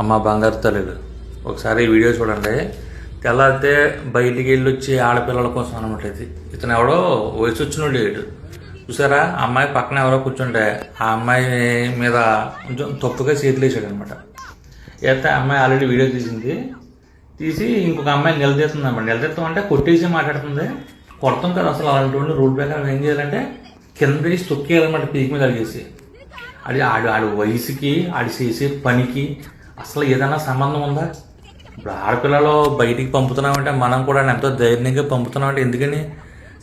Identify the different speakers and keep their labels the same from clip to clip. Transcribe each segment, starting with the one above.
Speaker 1: అమ్మ బంగారు తల్లిలు. ఒకసారి ఈ వీడియో చూడండి. తెల్లారితే బయటికి వెళ్ళి వచ్చి ఆడపిల్లల కోసం అనమాట ఇది. ఇతను ఎవడో వయసు వచ్చినోడు లేడు. చూసారా? అమ్మాయి పక్కన ఎవరో కూర్చుంటే ఆ అమ్మాయి మీద కొంచెం తప్పుగా చేతులు వేసాడు అనమాట అయితే ఆ అమ్మాయి ఆల్రెడీ వీడియో తీసింది తీసి ఇంకొక అమ్మాయి నిలదీస్తుంది అనమాట నిలదీస్తాం అంటే కొట్టేసి మాట్లాడుతుంది. కొడతాం కదా అసలు అలాంటి రూల్ ప్రకారం ఏం చేయాలంటే కింద వేసి తొక్కేయాలన్నమాట పీక్ మీద అడిగేసి. అది ఆడు ఆడు వయసుకి ఆడు చేసే పనికి అసలు ఏదైనా సంబంధం ఉందా? ఇప్పుడు ఆడపిల్లలు బయటికి పంపుతున్నామంటే మనం కూడా ఎంతో ధైర్యంగా పంపుతున్నామంటే ఎందుకని?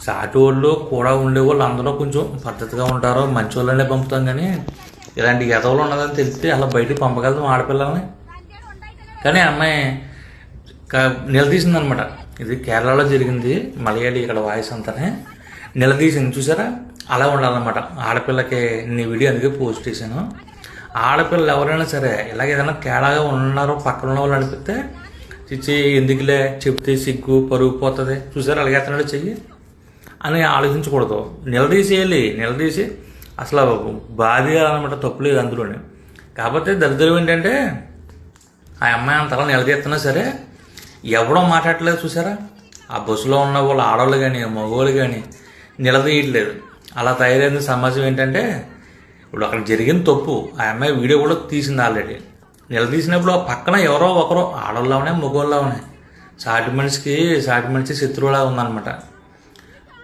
Speaker 1: సాటి వాళ్ళు కూడా ఉండేవాళ్ళు అందరూ కొంచెం పద్ధతిగా ఉంటారో మంచి వాళ్ళనే పంపుతాం కానీ ఇలాంటి ఎదవలు ఉన్నదని తెలిస్తే అలా బయటికి పంపగలుగుతాం ఆడపిల్లల్ని. కానీ అమ్మాయి నిలదీసిందనమాట. ఇది కేరళలో జరిగింది మలయాళీ ఇక్కడ వాయిస్ అంతానే. నిలదీసింది చూసారా? అలా ఉండాలన్నమాట. ఆడపిల్లకి నీ వీడియో అందుకే పోస్ట్ చేశాను. ఆడపిల్లలు ఎవరైనా సరే ఇలాగ ఏదైనా తేడాగా ఉన్నారో పక్కన ఉన్న వాళ్ళు అనిపిస్తే చిచ్చి ఎందుకులే? చెప్తే సిగ్గు పరుగు పోతుంది. చూసారా? అలాగేస్తున్నాడు చెయ్యి అని ఆలోచించకూడదు. నిలదీసేయాలి నిలదీసి అసలు బాధ అనమాట తప్పు లేదు అందులోనే. కాకపోతే దరిద్రం ఏంటంటే ఆ అమ్మాయి అంతలా నిలదీస్తున్నా సరే ఎవడో మాట్లాడలేదు చూసారా? ఆ బస్సులో ఉన్న వాళ్ళు ఆడవాళ్ళు కానీ మగవాళ్ళు కానీ నిలదీయట్లేదు. అలా తయారైన సమాజం ఏంటంటే ఇప్పుడు అక్కడ జరిగిన తప్పు ఆ అమ్మాయి వీడియో కూడా తీసింది ఆల్రెడీ. నిలదీసినప్పుడు ఆ పక్కన ఎవరో ఒకరో ఆడవాళ్ళవనే మగవాళ్ళవనే సాటి మనిషికి సాటి మనిషి శత్రువులా ఉందన్నమాట.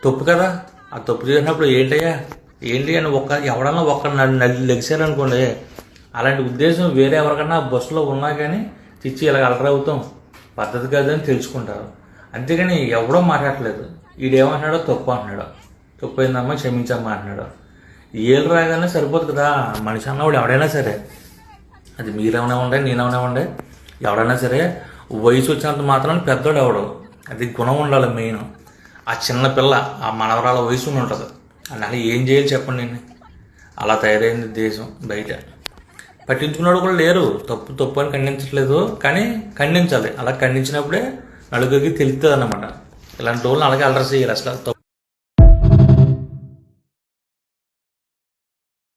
Speaker 1: తప్పు కదా? ఆ తప్పు చేసినప్పుడు ఏంటయ్యా? ఏంటి అని ఒక్క ఎవడన్నా ఒక్క లెగిసారనుకోండి అలాంటి ఉద్దేశం వేరే ఎవరికన్నా బస్సులో ఉన్నా కానీ తెచ్చి ఇలా అలరా అవుతాం. పద్ధతి కాదని తెలుసుకుంటారు. అంతేగాని ఎవడో మాట్లాడలేదు ఈడేమంటున్నాడో తప్పు అంటున్నాడు. తప్పు అయిందమ్మా క్షమించమ్మా అంటున్నాడు. ఏళ్ళు రాగానే సరిపోదు కదా. మనిషి అన్నవాడు ఎవడైనా సరే. అది మీరేమైనా ఉండే నేనేమైనా ఉండే ఎవడైనా సరే వయసు వచ్చినంత మాత్రం పెద్దోడు ఎవడు? అది గుణం ఉండాలి మెయిన్. ఆ చిన్న పిల్ల ఆ మనవరాల వయసు ఉంటుంది. అలా ఏం చేయాలి చెప్పండి నేను అలా తయారైంది దేశం బయట. పట్టించుకున్నాడు కూడా లేరు. తప్పు తప్పు అని ఖండించట్లేదు. కానీ ఖండించాలి. అలా ఖండించినప్పుడే నలుగురికి తెలుస్తుంది అన్నమాట ఇలాంటి వాళ్ళని అలాగే అలర చేయాలి అసలు. తప్పు